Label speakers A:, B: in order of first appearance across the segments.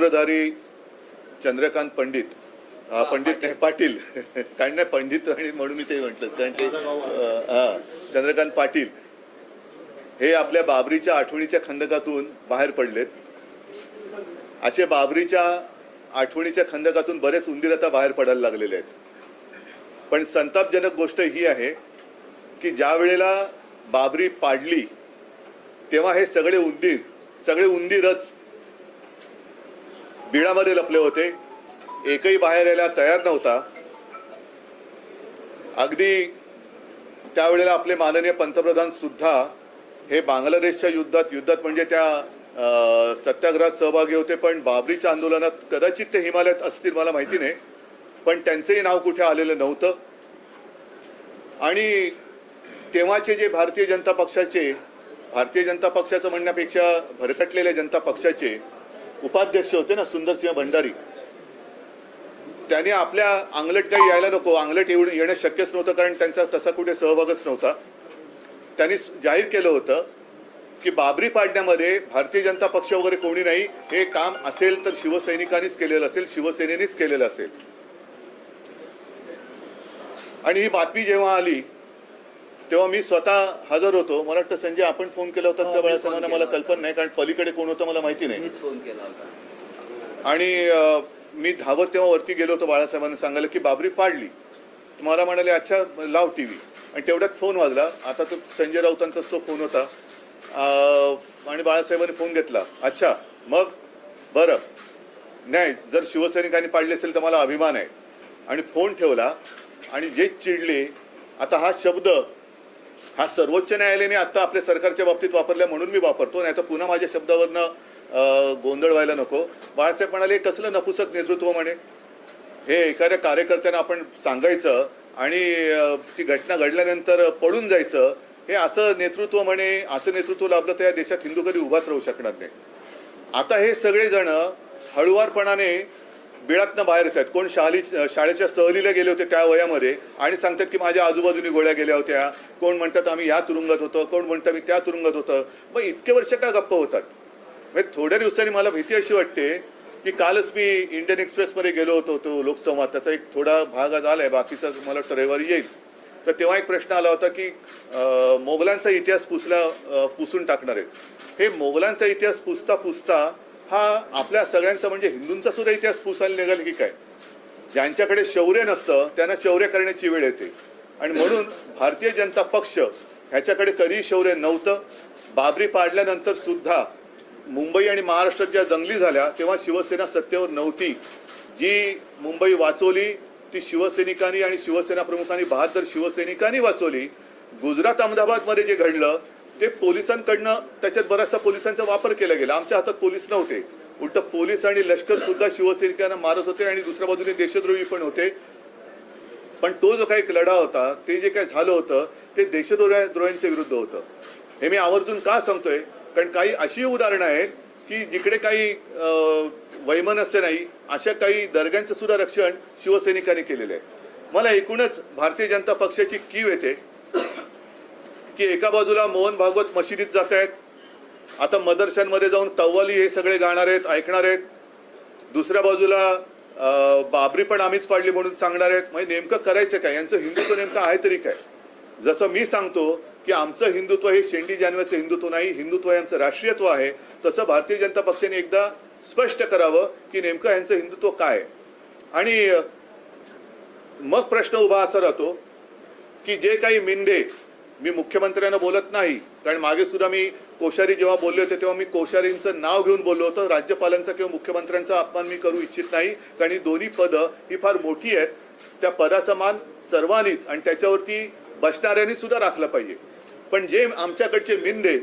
A: सूत्रधारी चंद्रकांत पंडित. पंडित नाही पाटील. कारण नाही पंडित आणि म्हणून मी ते म्हटलं. कारण ते हा चंद्रकांत पाटील. हे आपल्या बाबरीच्या आठवणीच्या खंदकातून बाहेर पडलेत. असे बाबरीच्या आठवणीच्या खंदकातून बरेच उंदीर आता बाहेर पडायला लागलेले आहेत. पण संतापजनक गोष्ट ही आहे की ज्या वेळेला बाबरी पाडली तेव्हा हे सगळे उंदीर सगळे उंदीरच बिळामध्ये लपले होते. एकही बाहेर यायला तयार नव्हता. अगदी त्यावेळेला आपले माननीय पंतप्रधान सुद्धा हे बांगलादेशच्या युद्धात युद्धात म्हणजे त्या सत्याग्रहात सहभागी होते पण बाबरीच्या आंदोलनात कदाचित ते हिमालयात असतील मला माहिती नाही. पण त्यांचंही नाव कुठे आलेलं नव्हतं. आणि तेव्हाचे जे भारतीय जनता पक्षाचे भारतीय जनता पक्षाचं म्हणण्यापेक्षा भरकटलेल्या जनता पक्षाचे उपाध्यक्ष होते ना सुंदरसिंह भंडारी. त्याने आपल्या आंगलट काही यायला नको आंगलट येऊन येणं शक्यच नव्हतं कारण त्यांचा तसा कुठे सहभागच नव्हता. त्यांनी जाहीर केलं होतं की बाबरी पाडण्यामध्ये भारतीय जनता पक्ष वगैरे कोणी नाही हे काम असेल तर शिवसैनिकांनीच केलेलं असेल शिवसेनेनेच केलेलं असेल. आणि ही बातमी जेव्हा आली तेव्हा मी स्वतः हजर होतो. मला वाटतं संजय आपण फोन केला होता
B: हो,
A: त्या
B: फोन
A: मला
B: केला
A: कल्पना नाही कारण पलीकडे कोण होतं मला माहिती नाही.
B: फोन केला होता.
A: आणि मी धावत तेव्हा वरती गेलो होतो बाळासाहेबांना सांगायला की बाबरी पाडली. मला म्हणाले अच्छा लाव टी व्ही आणि तेवढ्यात फोन वाजला. आता तो संजय राऊतांचाच तो फोन होता. आणि बाळासाहेबांनी फोन घेतला. अच्छा मग? बरं. नाही जर शिवसैनिकांनी पाडले असेल तर मला अभिमान आहे. आणि फोन ठेवला. आणि जे चिडले आता हा शब्द हा सर्वोच्च न्यायालयाने आता आपल्या सरकारच्या बाबतीत वापरल्या म्हणून मी वापरतो. नाही तर पुन्हा माझ्या शब्दावरनं गोंधळ व्हायला नको. बाळासाहेब म्हणाले कसलं नपुसक नेतृत्व म्हणे? हे एखाद्या कार्यकर्त्यांना आपण सांगायचं आणि ती घटना घडल्यानंतर पळून जायचं हे असं नेतृत्व म्हणे असं नेतृत्व लाभलं तर या देशात हिंदू कधी उभाच राहू शकणार नाही. आता हे सगळेजण हळुवारपणाने बिळातनं बाहेर येत आहेत कोण शाली शाळेच्या सहलीला गेले होते त्या वयामध्ये आणि सांगतात की माझ्या आजूबाजूने गोळ्या गेल्या होत्या. कोण म्हणतात आम्ही या तुरुंगात होतो. कोण म्हणतात मी त्या तुरुंगात होतं. मग इतके वर्ष का गप्प होतात? म्हणजे थोड्या दिवसांनी मला भीती अशी वाटते की कालच मी इंडियन एक्सप्रेसमध्ये गेलो होतो तो लोकसंवाद. त्याचा एक थोडा भाग आज आलाय. बाकीचा मला वाटतं रविवारी येईल. तर तेव्हा एक प्रश्न आला होता की मोगलांचा इतिहास पुसला पुसून टाकणार आहेत. हे मोगलांचा इतिहास पुसता पुसता हा आपल्या सगळ्यांचा म्हणजे हिंदूंचा सुद्धा इतिहास पुसायला निघाल की काय? ज्यांच्याकडे शौर्य नसतं त्यांना शौर्य करण्याची वेळ येते. आणि म्हणून भारतीय जनता पक्ष ह्याच्याकडे कधीही शौर्य नव्हतं. बाबरी पाडल्यानंतर सुद्धा मुंबई आणि महाराष्ट्रात ज्या दंगली झाल्या तेव्हा शिवसेना सत्तेवर नव्हती. जी मुंबई वाचवली ती शिवसैनिकांनी आणि शिवसेना प्रमुखांनी बहादर शिवसैनिकांनी वाचवली. गुजरात अहमदाबादमध्ये जे घडलं ते पोलिसांकडनं त्याच्यात बराचसा पोलिसांचा वापर केला गेला. आमच्या हातात पोलीस नव्हते. उलट पोलीस आणि लष्कर सुद्धा शिवसैनिकांना मारत होते आणि दुसऱ्या बाजूने देशद्रोही पण होते. पण तो जो काही लढा होता ते जे काही झालं होतं ते देशद्रोह्या विरुद्ध होतं. हे मी आवर्जून का सांगतोय? कारण काही अशी उदाहरणं आहेत की जिकडे काही वैमनस्य नाही अशा काही दर्ग्यांचं सुद्धा रक्षण शिवसैनिकांनी केलेलं आहे. मला एकूणच भारतीय जनता पक्षाची कीव येते. की एका बाजूला मोहन भागवत मशिदीत जात आहेत आता मदरशांमध्ये जाऊन कव्वाली हे सगळे गाणार आहेत ऐकणार आहेत. दुसऱ्या बाजूला बाबरी पण आम्हीच पाडली म्हणून सांगणार आहेत. म्हणजे नेमकं करायचं काय? यांचं हिंदुत्व नेमकं आहे तरी काय? जसं मी सांगतो की आमचं हिंदुत्व हे शेंडी जानव्याचं हिंदुत्व नाही हिंदुत्व यांचं राष्ट्रीयत्व आहे. तसं भारतीय जनता पक्षाने एकदा स्पष्ट करावं की नेमकं यांचं हिंदुत्व काय आहे. आणि मग प्रश्न उभा असा राहतो की जे काही मिंडे मी मुख्यमंत्र्यांना बोलत नाही. कारण मागे सुद्धा मी कोश्यारी जेव्हा बोलले होते तेव्हा मी कोश्यारींचं नाव घेऊन बोललो होतो. राज्यपालांचा किंवा मुख्यमंत्र्यांचा अपमान मी करू इच्छित नाही. कारण ही दोन्ही पदं ही फार मोठी आहेत. त्या पदाचा मान सर्वांनीच आणि त्याच्यावरती बसणाऱ्यांनी सुद्धा राखला पाहिजे. पण जे आमच्याकडचे मिंडे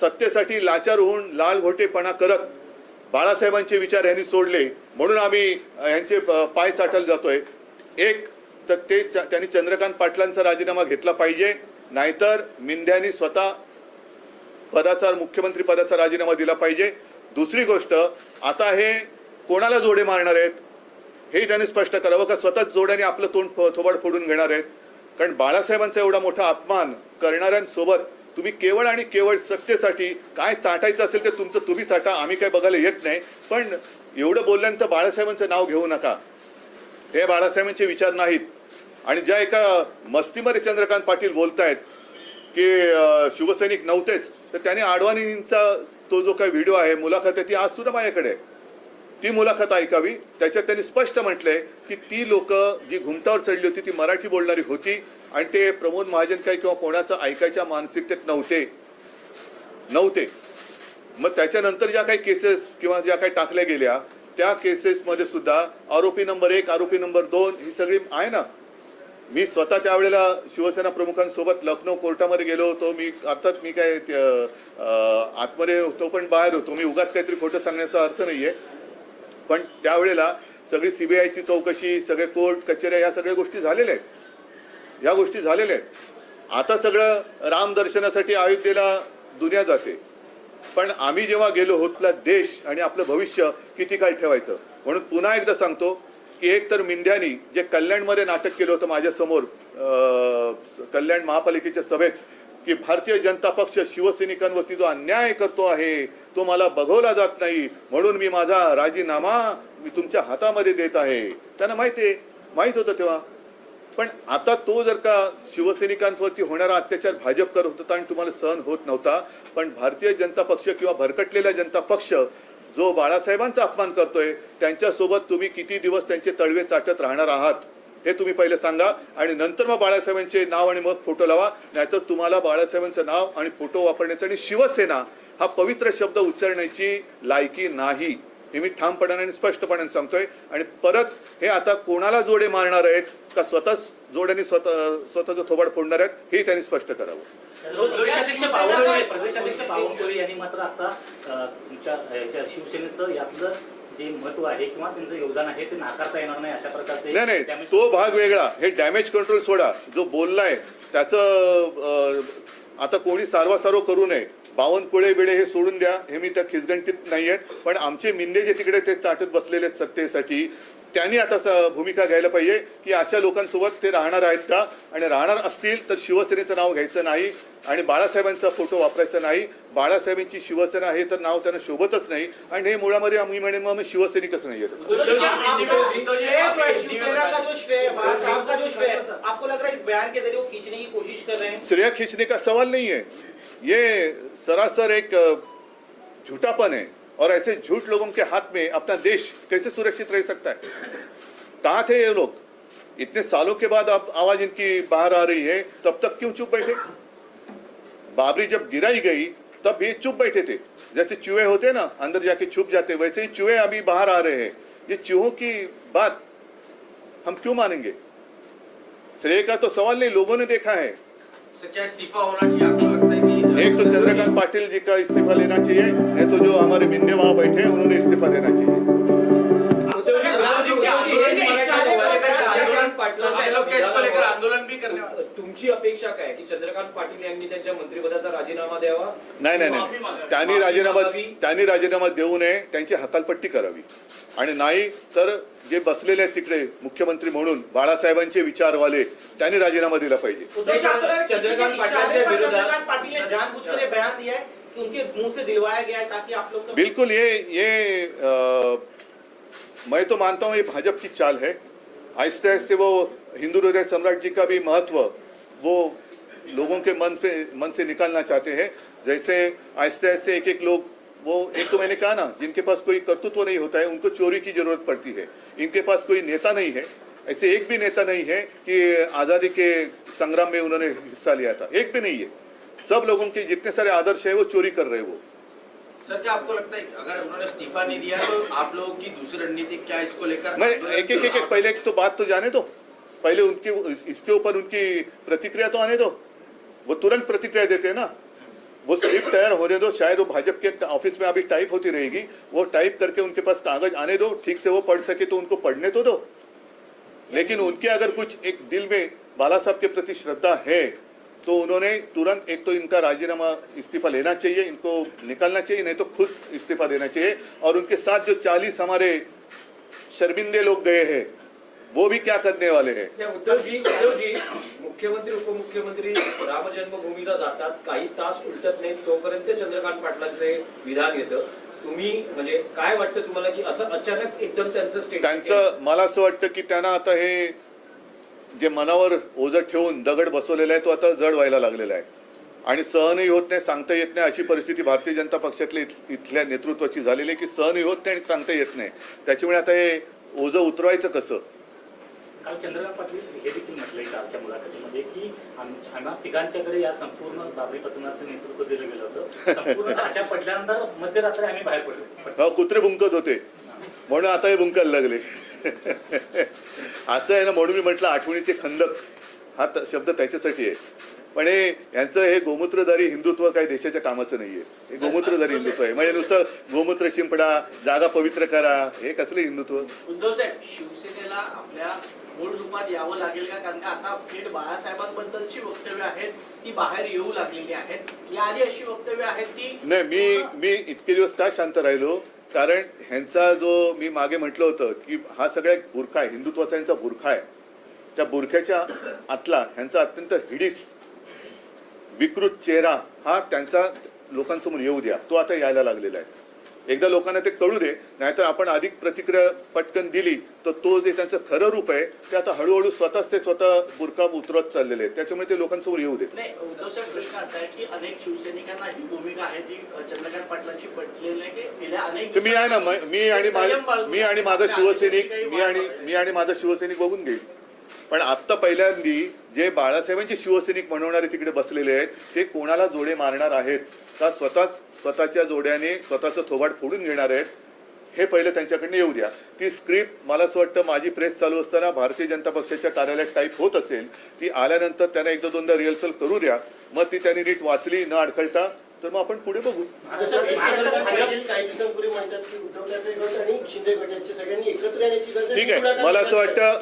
A: सत्तेसाठी लाचार होऊन लाल घोटेपणा करत बाळासाहेबांचे विचार यांनी सोडले म्हणून आम्ही यांचे प- पाय चाटल जातोय. एक तर ते च- त्यांनी चंद्रकांत पाटलांचा राजीनामा घेतला पाहिजे. नाहीतर मिंद्यांनी स्वतः पदाचा मुख्यमंत्री पदाचा राजीनामा दिला पाहिजे. दुसरी गोष्ट आता हे कोणाला जोडे मारणार आहेत? हे त्यांनी स्पष्ट करावं का? स्वतःच जोड्याने आपलं तोंड फ- थोबाड फोडून घेणार आहेत. कारण बाळासाहेबांचा एवढा मोठा अपमान करणाऱ्यांसोबत तुम्ही केवळ आणि केवळ सत्तेसाठी काय चाटायचं असेल ते तुमचं तुम्ही चाटा आम्ही काय बघायला येत नाही. पण एवढं बोलल्यानंतर बाळासाहेबांचं नाव घेऊ नका. हे बाळासाहेबांचे विचार नाहीत. आणि ज्या एका मस्तीमध्ये चंद्रकांत पाटील बोलतायत की शिवसैनिक नव्हतेच तर त्याने आडवाणींचा तो जो काही व्हिडिओ आहे मुलाखत आहे ती आज सुद्धा माझ्याकडे ती मुलाखत ऐकावी. त्याच्यात त्यांनी स्पष्ट म्हटलंय की ती लोक जी घुमटावर चढली होती ती मराठी बोलणारी होती आणि ते प्रमोद महाजन काय किंवा कोणाचं ऐकायच्या मानसिकतेत नव्हते. नव्हते. मग त्याच्यानंतर ज्या काही केसेस किंवा ज्या काही टाकल्या गेल्या त्या केसेसमध्ये सुद्धा आरोपी नंबर एक आरोपी नंबर दोन ही सगळी आहे ना मी स्वतः त्यावेळेला शिवसेना प्रमुखांसोबत लखनौ कोर्टामध्ये गेलो होतो. मी अर्थात मी काय आतमध्ये होतो पण बाहेर होतो. मी उगाच काहीतरी खोटं सांगण्याचा अर्थ नाही आहे पण त्यावेळेला सगळी सीबीआयची चौकशी सगळे कोर्ट कचेऱ्या या सगळ्या गोष्टी झालेल्या आहेत. या गोष्टी झालेल्या आहेत. आता सगळं राम दर्शनासाठी अयोध्येला दुनिया जाते. पण आम्ही जेव्हा गेलो होतला देश आणि आपलं भविष्य किती काळ ठेवायचं? म्हणून पुन्हा एकदा सांगतो की एक तर मिंड्यानी जे कल्याणमध्ये नाटक केलं होतं माझ्यासमोर कल्याण महापालिकेच्या सभेत की भारतीय जनता पक्ष शिवसैनिकांवरती जो अन्याय करतो आहे तो मला बघवला जात नाही म्हणून मी माझा राजीनामा मी तुमच्या हातामध्ये देत आहे. त्यांना माहिती आहे माहीत होतं तेव्हा. पण आता तो जर का शिवसैनिकांवरती होणारा अत्याचार भाजप करत होता आणि तुम्हाला सहन होत नव्हता पण भारतीय जनता पक्ष किंवा भरकटलेला जनता पक्ष जो बाळासाहेबांचा अपमान करतोय त्यांच्यासोबत तुम्ही किती दिवस त्यांचे तळवे चाटत राहणार आहात हे तुम्ही पहिले सांगा आणि नंतर मग बाळासाहेबांचे नाव आणि मग फोटो लावा. नाहीतर तुम्हाला बाळासाहेबांचं नाव आणि फोटो वापरण्याचं आणि शिवसेना हा पवित्र शब्द उच्चारण्याची लायकी नाही हे मी ठामपणाने आणि स्पष्टपणाने सांगतोय. आणि परत हे आता कोणाला जोडे मारणार आहेत का स्वतःच जोड्याने स्वतः स्वतःचं थोबाड फोडणार आहेत हे त्यांनी स्पष्ट करावं.
C: प्रदेशाध्यक्ष बावनकुळे प्रदेशाध्यक्ष बावनकुळे यांनी मात्र आता तुमच्या याच्या शिवसेनेचं यातलं जे महत्त्व आहे किंवा त्यांचं योगदान आहे ते नाकारता येणार नाही अशा प्रकारचे
A: नाही नाही तो भाग वेगळा. हे डॅमेज कंट्रोल सोडा. जो बोललाय त्याचं आता कोणी सारवासारव करू नये. बावनकुळे बिळे हे सोडून द्या. हे मी त्या खिचगंटीत नाहीये. पण आमचे मिंदे जे तिकडे ते चाटत बसलेले आहेत सत्तेसाठी त्यांनी आता भूमिका घ्यायला पाहिजे की अशा लोकांसोबत ते राहणार आहेत का? आणि राहणार असतील तर शिवसेनेचं नाव घ्यायचं नाही आणि बाळासाहेबांचा फोटो वापरायचा नाही. बाळासाहेबांची शिवसेना हे तर नाव त्यांना शोभतच नाही. आणि हे मुळामध्ये आम्ही म्हणेन मग शिवसैनिकच नाही येत
D: श्रेय खिचने का
A: सवाल नहीं है ये सरासर एक झुटापण झूठापन है और ऐसे झूठ लोगों के हाथ में अपना देश कैसे सुरक्षित रह सकता है? कहाँ थे ये लोग? इतने सालों के बाद अब आवाज़ इनकी बाहर आ रही है, तब तक क्यों चुप बैठे? बाबरी जब गिराई गई, तब ये चुप बैठे थे। जैसे चूहे होते ना, अंदर जाके छुप जाते, वैसे ही चूहे अभी बाहर आ रहे हैं। ये चूहों की बात हम क्यों मानेंगे? श्रेय का तो सवाल नहीं, लोगों ने देखा है। एक तो चंद्रकांत पाटिल जी का इस्तीफा लेना चाहिए नहीं तो जो हमारे मिंदे वहां बैठे हैं उन्होंने इस्तीफा देना चाहिए।
E: तुमची अपेक्षा काय की चंद्रकांत पाटील यांनी त्यांच्या मंत्रिपदाचा राजीनामा द्यावा?
A: नाही नाही नाही. त्यांनी राजीनामा. त्यांनी राजीनामा देऊ नये त्यांची हकालपट्टी करावी. आणि नाही तर जे बसलेले आहेत तिकडे मुख्यमंत्री म्हणून बाळासाहेबांचे विचारवाले त्यांनी राजीनामा दिला पाहिजे.
D: है है है
A: बिल्कुल ये ये अ, मैं तो मानता हूँ ये भाजपा की चाल है। आहिस्ते आहिस्ते वो हिंदू हृदय सम्राट जी का भी महत्त्व वो लोगों के मन पे मन से निकालना चाहते हैं। जैसे आहिस्ते आहिस्ते एक एक लोग वो एक तो मैंने कहा ना जिनके पास कोई कर्तृत्व नहीं होता है उनको चोरी की ज़रूरत पड़ती है। इनके पास कोई नेता नहीं है ऐसे एक भी नेता नहीं है कि आज़ादी के संग्राम में उन्होंने हिस्सा लिया था। एक भी नहीं है। सब लोगों के जितने सारे आदर्श है वो चोरी कर रहे वो।
B: सर क्या आपको लगता है अगर उन्होंने इस्तीफा नहीं दिया तो आप लोगों की दूसरी रणनीति क्या इसको लेकर?
A: मैं एक एक एक एक पहले तो बात तो जाने दो। पहले उनकी इस- इसके ऊपर उनकी प्रतिक्रिया तो आने दो। वो तुरंत प्रतिक्रिया देते हैं ना। वो स्क्रिप्ट तैयार होने दो, शायद वो भाजपा के ऑफ़िस में अभी टाइप होती रहेगी। वो टाइप करके उनके पास कागज़ आने दो, ठीक से वो पढ़ सके तो उनको पढ़ने तो दो। लेकिन उनके अगर कुछ एक दिल में बाला साहब के प्रति श्रद्धा है तो उन्होंने तुरंत एक तो इनका राजीनामा इस्तीफा लेना चाहिए, इनको निकालना चाहिए, नहीं तो खुद इस्तीफा देना चाहिए। और उनके साथ जो चालीस हमारे शर्मिंदे लोग गए हैं वो भी क्या करने वाले हैं?
E: त्या उद्धवजी उद्धवजी मुख्यमंत्री उपमुख्यमंत्री राम जन्मभूमीला जातात. काही तास उलटत नाहीत. तोपर्यंत चंद्रकांत पाटलांचे विधान येतं. तुम्ही म्हणजे काय वाटतं तुम्हाला की असं अचानक एकदम त्यांचं स्टेटमेंट
A: त्यांचं मला असं वाटतं की त्यांना आता हे जे मनावर ओझं ठेवून दगड बसवलेला आहे तो आता जड व्हायला लागलेला आहे. आणि सहनही होत नाही सांगता येत नाही. अशी परिस्थिती भारतीय जनता पक्षातल्या इथ- इथल्या नेतृत्वाची झालेली आहे की सहनही होत नाही आणि सांगता येत नाही. त्याच्यामुळे आता हे ओझं उतरवायचं कसं?
C: काल चंद्रकांत पाटील हे देखील म्हटलंय कालच्या मुलाखतीमध्ये की आम- आम्हा तिघांच्याकडे या संपूर्ण बाबरी प्रकरणाचं नेतृत्व दिलं गेलं होतं. संपूर्ण आच्या पडल्यानंतर मध्यरात्री आम्ही बाहेर पडलो.
A: हो कुत्रे भुंकत होते. म्हणून आता हे भुंकायला लागले. असं आहे ना म्हणून मी म्हटलं आठवणीचे खंदक हा शब्द त्याच्यासाठी आहे. पण हे यांचं हे गोमूत्रधारी हिंदुत्व काही देशाच्या कामाचं नाहीये. हे गोमूत्रधारी हिंदुत्व आहे. म्हणजे नुसतं गोमूत्र शिंपडा जागा पवित्र करा. हे कसलं हिंदुत्व?
F: उद्धव साहेब शिवसेनेला आपल्या मूळ रूपात यावं लागेल का? कारण का आता थेट बाळासाहेबांबद्दलची वक्तव्य आहेत ती बाहेर येऊ लागलेली आहेत. याआधी अशी वक्तव्य आहेत ती
A: नाही मी मी इतके दिवस का शांत राहिलो? कारण ह्यांचा जो मी मागे म्हटलं होतं की हा सगळा एक बुरखा आहे हिंदुत्वाचा यांचा बुरखा आहे. त्या बुरख्याच्या आतला ह्यांचा अत्यंत हिडीस विकृत चेहरा हा त्यांचा लोकांसमोर येऊ द्या. तो आता यायला लागलेला आहे. एकदा लोकांना ते कळू दे नाहीतर आपण अधिक प्रतिक्रिया पटकन दिली तर तो जे त्यांचं खरं रूप आहे ते आता हळूहळू स्वतःच ते स्वतः बुरका उतरत चाललेले आहेत. त्याच्यामुळे ते लोकांसमोर येऊ दे
F: नाही उद्धव साहेब प्रश्न असा आहे की अनेक शिवसैनिकांना ही भूमिका आहे ती चंद्रकांत पाटलांची पटलेली
A: मी आहे ना म- आणि मा- आणि माझा शिवसैनिक मी आणि मी आणि माझा शिवसैनिक बघून घेईल. पण आत्ता पहिल्यांदी जे बाळासाहेबांचे शिवसैनिक म्हणवणारे तिकडे बसलेले आहेत ते कोणाला जोडे मारणार आहेत? का स्वतःच स्वतःच्या जोड्याने स्वतःचं थोबाड फोडून घेणार आहेत? हे पहिलं त्यांच्याकडनं येऊ द्या. ती स्क्रिप्ट मला असं वाटतं माझी प्रेस चालू असताना भारतीय जनता पक्षाच्या कार्यालयात टाईप होत असेल. ती आल्यानंतर त्यांना एकदा दोनदा रिहर्सल करू द्या. मग ती त्यांनी नीट वाचली न अडखळता तर मग आपण पुढे बघू. ठीक आहे. मला असं वाटतं